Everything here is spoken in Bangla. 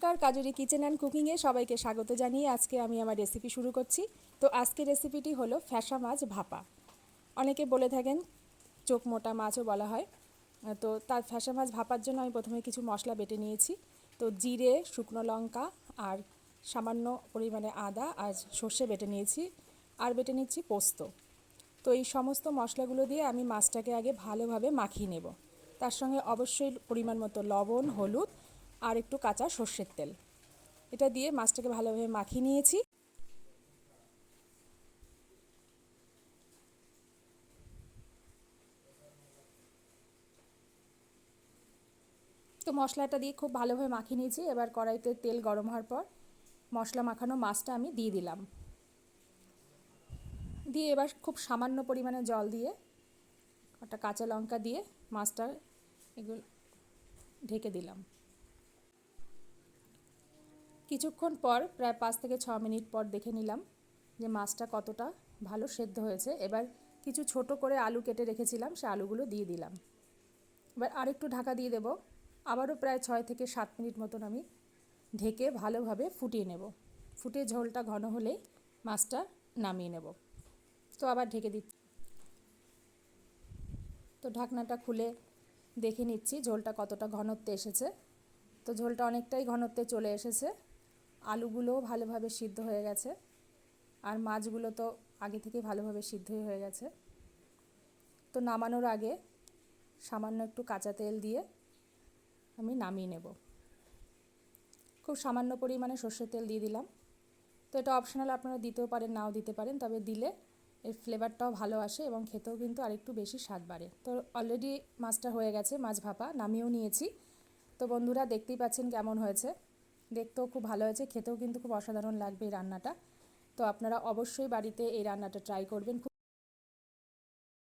নমস্কার, কাজুরি কিচেন অ্যান্ড কুকিংয়ে সবাইকে স্বাগত জানিয়ে আজকে আমি আমার রেসিপি শুরু করছি। তো আজকের রেসিপিটি হলো ফ্যাসা মাছ ভাপা। অনেকে বলে থাকেন চোখ মোটা মাছও বলা হয়। তো তার ফ্যাসা মাছ ভাপার জন্য আমি প্রথমে কিছু মশলা বেটে নিয়েছি। তো জিরে, শুকনো লঙ্কা আর সামান্য পরিমাণে আদা আর সর্ষে বেটে নিয়েছি আর বেটে নিচ্ছি পোস্ত। তো এই সমস্ত মশলাগুলো দিয়ে আমি মাছটাকে আগে ভালোভাবে মাখিয়ে নেব। তার সঙ্গে অবশ্যই পরিমাণ মতো লবণ, হলুদ আর একটু কাঁচা সর্ষের তেল। এটা দিয়ে মাছটাকে ভালোভাবে মাখিয়ে নিয়েছি। তো মশলাটা দিয়ে খুব ভালোভাবে মাখিয়ে নিয়েছি। এবার কড়াইতে তেল গরম হওয়ার পর মশলা মাখানো মাছটা আমি দিয়ে দিলাম। দিয়ে এবার খুব সামান্য পরিমাণে জল দিয়ে একটা কাঁচা লঙ্কা দিয়ে মাছটা এগুলো ঢেকে দিলাম। কিছুক্ষণ পর প্রায় পাঁচ থেকে ছ মিনিট পর দেখে নিলাম যে মাছটা কতটা ভালো সেদ্ধ হয়েছে। এবার কিছু ছোট করে আলু কেটে রেখেছিলাম, সে আলুগুলো দিয়ে দিলাম। এবার আরেকটু ঢাকা দিয়ে দেব। আবারও প্রায় ছয় থেকে সাত মিনিট মতন আমি ঢেকে ভালোভাবে ফুটিয়ে নেব। ফুটিয়ে ঝোলটা ঘন হলেই মাছটা নামিয়ে নেব। তো আবার ঢেকে দিচ্ছি। তো ঢাকনাটা খুলে দেখে নিচ্ছি ঝোলটা কতটা ঘনত্বে এসেছে। তো ঝোলটা অনেকটাই ঘনত্বে চলে এসেছে। আলুগুলোও ভালোভাবে সিদ্ধ হয়ে গেছে। আর মাছগুলো তো আগে থেকে ভালোভাবে সিদ্ধই হয়ে গেছে। তো নামানোর আগে সামান্য একটু কাঁচা তেল দিয়ে আমি নামিয়ে নেব। খুব সামান্য পরিমাণে সর্ষের তেল দিয়ে দিলাম। তো এটা অপশনাল আপনারা দিতেও পারেন, নাও দিতে পারেন, তবে দিলে এর ফ্লেভারটাও ভালো আসে এবং খেতেও কিন্তু আরেকটু বেশি স্বাদ বাড়ে। তো অলরেডি মাছটা হয়ে গেছে, মাছ ভাপা, নামিয়েও নিয়েছি। তো বন্ধুরা দেখতেই পাচ্ছেন কেমন হয়েছে। দেখতেও খুব ভালো হয়েছে, খেতেও কিন্তু খুব অসাধারণ লাগবে এই রান্নাটা। তো আপনারা অবশ্যই বাড়িতে এই রান্নাটা ট্রাই করবেন।